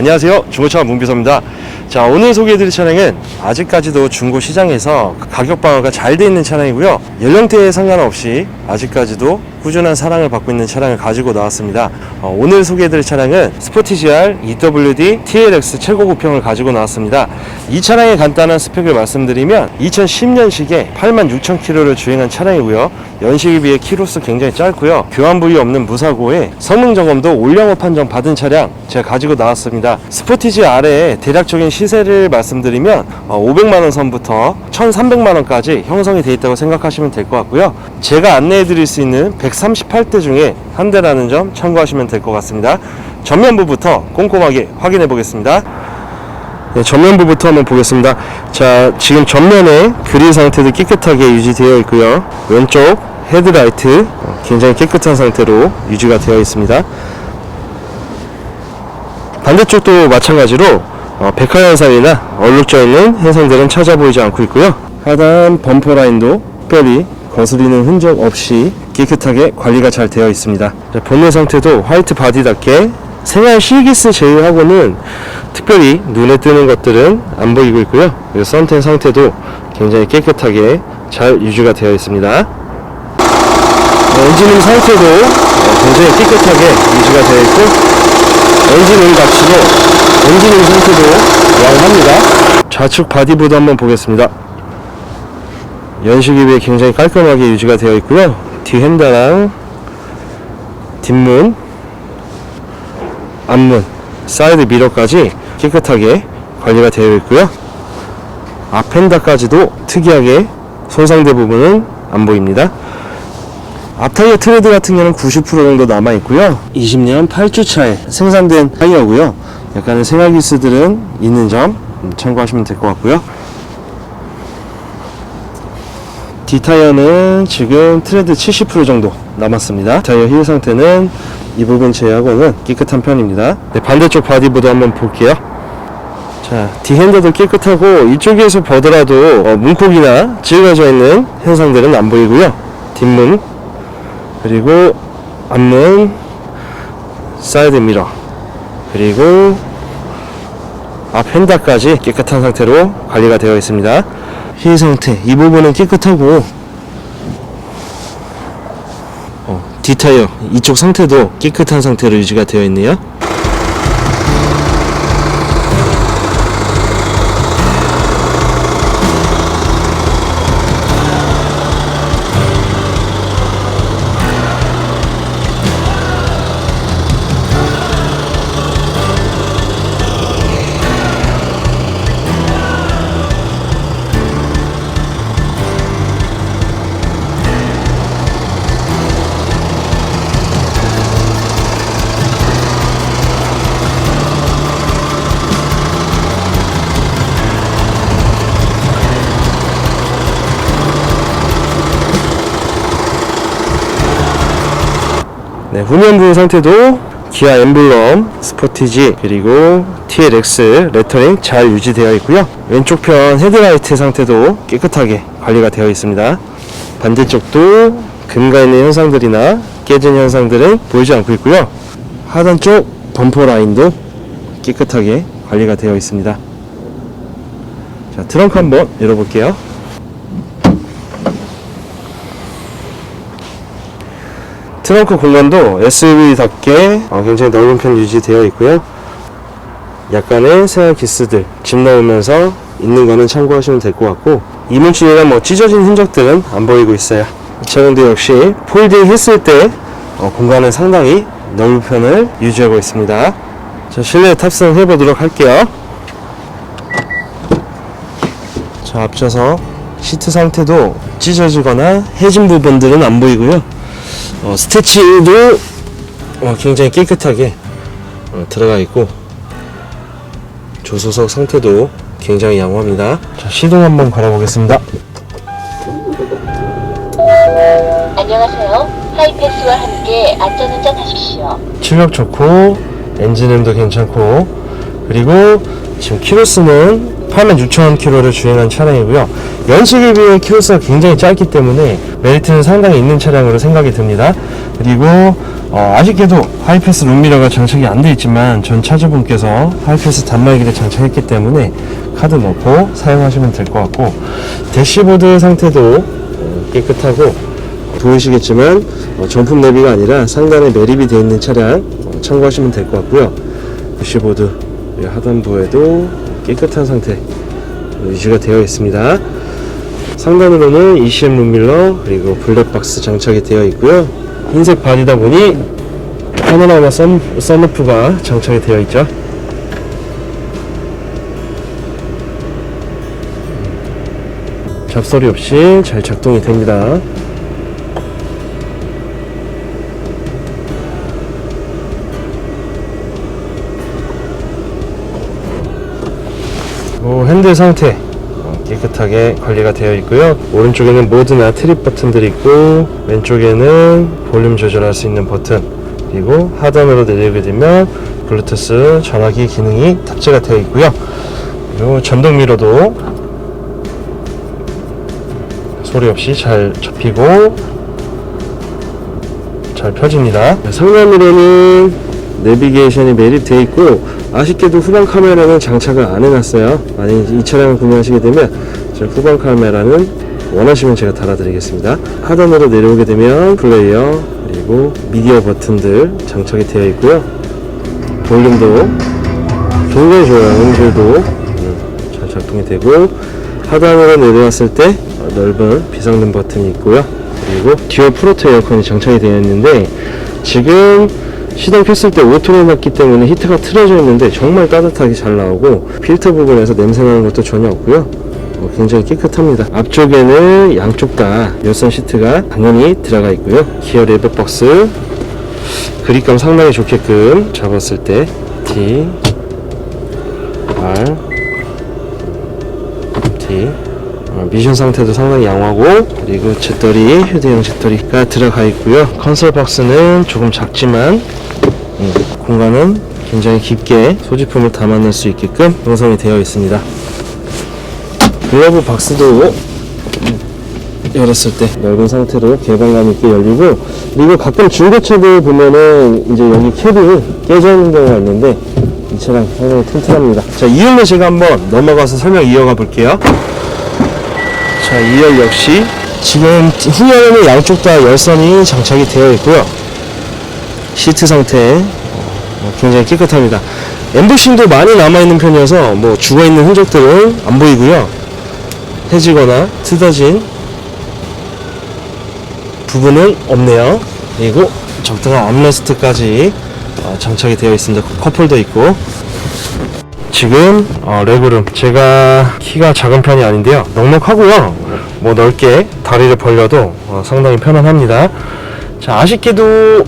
안녕하세요. 중고차 문비서입니다. 자 오늘 소개해드릴 차량은 아직까지도 중고 시장에서 가격 방어가 잘 돼 있는 차량이고요. 연령대에 상관없이 아직까지도 꾸준한 사랑을 받고 있는 차량을 가지고 나왔습니다. 어, 오늘 소개해드릴 차량은 스포티지R EWD TLX 최고급형을 가지고 나왔습니다. 이 차량의 간단한 스펙을 말씀드리면 2010년식에 86,000km를 주행한 차량이고요. 연식에 비해 키로수 굉장히 짧고요. 교환 부위 없는 무사고에 성능 점검도 올영업 판정 받은 차량 제가 가지고 나왔습니다. 스포티지 R의 대략적인 시세를 말씀드리면 500만 원 선부터 1300만 원까지 형성이 되어 있다고 생각하시면 될 것 같고요. 제가 안내 해 드릴 수 있는 138대 중에 한 대라는 점 참고하시면 될 것 같습니다 전면부부터 꼼꼼하게 확인해 보겠습니다 네, 전면부부터 한번 보겠습니다. 자, 지금 전면에 그릴 상태도 깨끗하게 유지되어 있고요. 왼쪽 헤드라이트 어, 굉장히 깨끗한 상태로 유지가 되어 있습니다. 반대쪽도 마찬가지로 어, 백화 현상이나 얼룩져 있는 현상들은 찾아 보이지 않고 있고요. 하단 범퍼 라인도 특별히 거스리는 흔적 없이 깨끗하게 관리가 잘 되어 있습니다. 자, 본네 상태도 화이트 바디답게 생활 실기스 제외하고는 특별히 눈에 띄는 것들은 안 보이고 있고요. 그리고 썬텐 상태도 굉장히 깨끗하게 잘 유지가 되어 있습니다. 어, 엔진음 상태도 어, 굉장히 깨끗하게 유지가 되어 있고 엔진음 값으로 엔진음 상태도 양호합니다. 좌측 바디보드 한번 보겠습니다. 비해 굉장히 깔끔하게 유지가 되어 있고요. 뒤 핸다랑 뒷문, 앞문, 사이드 미러까지 깨끗하게 관리가 되어 있고요. 앞 핸다까지도 특이하게 손상된 부분은 안 보입니다. 앞타이어 트레드 같은 경우는 90% 정도 남아 있고요. 20년 8주차에 생산된 타이어고요. 약간의 생활 기스들은 있는 점 음, 참고하시면 될 것 같고요. D타이어는 지금 트레드 70% 정도 남았습니다. 타이어 힐 상태는 이 부분 제외하고는 깨끗한 편입니다. 네, 반대쪽 바디보드 한번 볼게요. 자, 뒤핸더도 깨끗하고 이쪽에서 보더라도 어, 문콕이나 찌그러져 있는 현상들은 안 보이고요. 뒷문 그리고 앞문 사이드 미러 그리고 앞 핸다까지 깨끗한 상태로 관리가 되어 있습니다. 힐 상태. 이 부분은 깨끗하고. 어, 뒷타이어. 이쪽 상태도 깨끗한 상태로 유지가 되어 있네요. 네, 후면부 상태도 기아 엠블럼, 스포티지, 그리고 TLX 레터링 잘 유지되어 있고요. 왼쪽 편 헤드라이트 상태도 깨끗하게 관리가 되어 있습니다. 반대쪽도 금가 있는 현상들이나 깨진 현상들은 보이지 않고 있고요. 하단 쪽 범퍼 라인도 깨끗하게 관리가 되어 있습니다. 자, 트렁크 한번 열어볼게요. 트렁크 공간도 SUV답게 어, 굉장히 넓은 편 유지되어 있고요. 약간의 생활 기스들 집 넣으면서 있는 거는 참고하시면 될 것 같고 이물질이나 뭐 찢어진 흔적들은 안 보이고 있어요. 이 차량도 역시 폴딩 했을 때 어, 공간은 상당히 넓은 편을 유지하고 있습니다. 자 실내 탑승해 보도록 할게요. 자 앞서서 시트 상태도 찢어지거나 해진 부분들은 안 보이고요. 어, 스태치도 어, 굉장히 깨끗하게 어, 들어가 있고 조수석 상태도 굉장히 양호합니다. 자, 시동 한번 걸어보겠습니다. 안녕하세요. 하이패스와 함께 안전운전 하십시오. 출력 좋고 엔진음도 괜찮고 그리고 지금 키로수는 86,000km를 주행한 차량이고요. 연식에 비해 키로수가 굉장히 짧기 때문에 메리트는 상당히 있는 차량으로 생각이 듭니다. 그리고 어, 아쉽게도 하이패스 룸미러가 장착이 안 되어 있지만 전 차주분께서 하이패스 단말기를 장착했기 때문에 카드 넣고 사용하시면 될 것 같고 대시보드 상태도 어, 깨끗하고 보이시겠지만 어, 전품 내비가 아니라 상단에 매립이 되어 있는 차량 어, 참고하시면 될 것 같고요. 대시보드 이 하단부에도 깨끗한 상태 유지가 되어 있습니다. 상단으로는 ECM 룸밀러 그리고 블랙박스 장착이 되어 있고요. 흰색 바디다 보니 파노라마 선, 선루프가 장착이 되어 있죠. 잡소리 없이 잘 작동이 됩니다. 뭐 핸들 상태 어, 깨끗하게 관리가 되어 있고요. 오른쪽에는 모드나 트립 버튼들이 있고 왼쪽에는 볼륨 조절할 수 있는 버튼 그리고 하단으로 내리게 되면 블루투스 전화기 기능이 탑재가 되어 있고요. 그리고 전동 미러도 소리 없이 잘 접히고 잘 펴집니다. 상단 미러는 내비게이션이 매립되어 있고 아쉽게도 후방 카메라는 장착을 안 해놨어요. 만약 이 차량을 구매하시게 되면 저 후방 카메라는 원하시면 제가 달아드리겠습니다. 하단으로 내려오게 되면 플레이어 그리고 미디어 버튼들 장착이 되어 있고요. 볼륨도 굉장히 좋아요. 음질도 음, 잘 작동이 되고 하단으로 내려왔을 때 넓은 비상등 버튼이 있고요. 그리고 듀얼 프로토 에어컨이 장착이 되어 있는데 지금 시동 켰을 때 오토로 놨기 때문에 히트가 틀어져 있는데 정말 따뜻하게 잘 나오고 필터 부분에서 냄새 나는 것도 전혀 없고요. 어, 굉장히 깨끗합니다. 앞쪽에는 양쪽 다 열선 시트가 당연히 들어가 있고요. 기어 레버 박스 그립감 상당히 좋게끔 잡았을 때 T R T 어, 미션 상태도 상당히 양호하고 그리고 제떨이 휴대용 제떨이가 들어가 있고요 컨솔 박스는 조금 작지만 음, 공간은 굉장히 깊게 소지품을 담아낼 수 있게끔 형성이 되어 있습니다. 글러브 박스도 열었을 때 넓은 상태로 개방감 있게 열리고 그리고 가끔 중고차들 보면은 이제 여기 캡이 깨져 있는 경우가 있는데 이 차량 상당히 튼튼합니다. 자 2열로 제가 한번 넘어가서 설명 이어가 볼게요. 자 2열 역시 지금 후면에는 양쪽 다 열선이 장착이 되어 있고요 시트 상태 어, 굉장히 깨끗합니다 엠보싱도 많이 남아있는 편이어서 뭐 죽어있는 흔적들은 안 보이고요 해지거나 뜯어진 부분은 없네요. 그리고 적당한 암레스트까지 어, 장착이 되어 있습니다. 컵홀더 있고 지금 어, 레그룸 제가 키가 작은 편이 아닌데요. 넉넉하고요. 뭐 넓게 다리를 벌려도 어, 상당히 편안합니다. 자 아쉽게도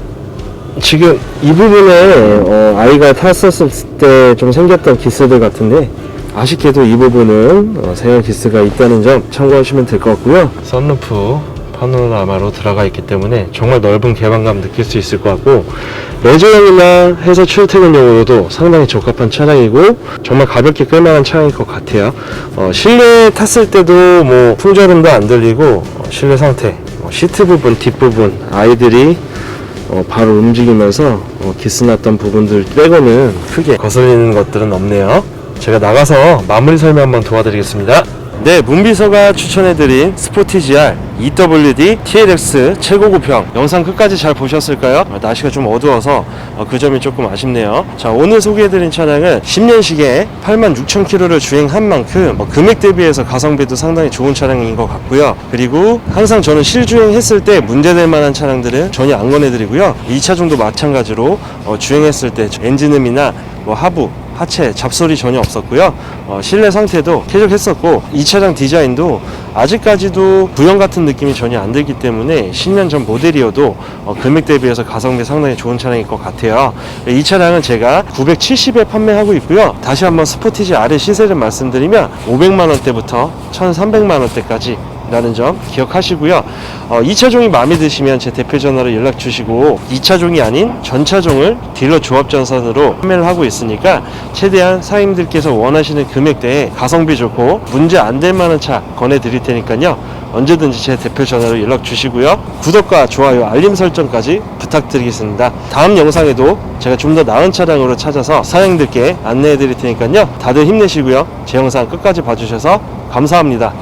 지금 이 부분에 어, 아이가 탔었을 때 좀 생겼던 기스들 같은데 아쉽게도 이 부분은 어, 세열 기스가 있다는 점 참고하시면 될 것 같고요. 썬루프 파노라마로 들어가 있기 때문에 정말 넓은 개방감 느낄 수 있을 것 같고 레저용이나 회사 출퇴근용으로도 상당히 적합한 차량이고 정말 가볍게 끌만한 차량일 것 같아요. 어, 실내 탔을 때도 뭐 풍절음도 안 들리고 어, 실내 상태, 어, 시트 부분, 뒷부분 아이들이 어, 바로 움직이면서 어, 기스났던 부분들 빼고는 크게 거슬리는 것들은 없네요. 제가 나가서 마무리 설명 한번 도와드리겠습니다. 네, 문비서가 추천해드린 스포티지 R EWD TLX 최고급형 영상 끝까지 잘 보셨을까요? 어, 날씨가 좀 어두워서 어, 그 점이 조금 아쉽네요. 자, 오늘 소개해드린 차량은 10년식에 86,000km를 주행한 만큼 어, 금액 대비해서 가성비도 상당히 좋은 차량인 것 같고요. 그리고 항상 저는 실주행했을 때 문제될 만한 차량들은 전혀 안 권해드리고요. 이 차종도 마찬가지로 어, 주행했을 때 엔진음이나 뭐 하부 하체 잡소리 전혀 없었고요. 어, 실내 상태도 쾌적했었고 이 차량 디자인도 아직까지도 구형 같은 느낌이 전혀 안 들기 때문에 10년 전 모델이어도 어, 금액 대비해서 가성비 상당히 좋은 차량일 것 같아요. 이 차량은 제가 970에 판매하고 있고요. 다시 한번 스포티지 아래 시세를 말씀드리면 500만 원대부터 1,300만 원대까지 라는 점 기억하시고요. 어, 2차 종이 마음에 드시면 제 대표 전화로 연락 주시고 2차 종이 아닌 전차 종을 딜러 조합 전선으로 판매를 하고 있으니까 최대한 사장님들께서 원하시는 금액대에 가성비 좋고 문제 안 될 만한 차 권해 드릴 테니까요. 언제든지 제 대표 전화로 연락 주시고요. 구독과 좋아요, 알림 설정까지 부탁드리겠습니다. 다음 영상에도 제가 좀 더 나은 차량으로 찾아서 사장님들께 안내해 드릴 테니까요. 다들 힘내시고요. 제 영상 끝까지 봐주셔서 감사합니다.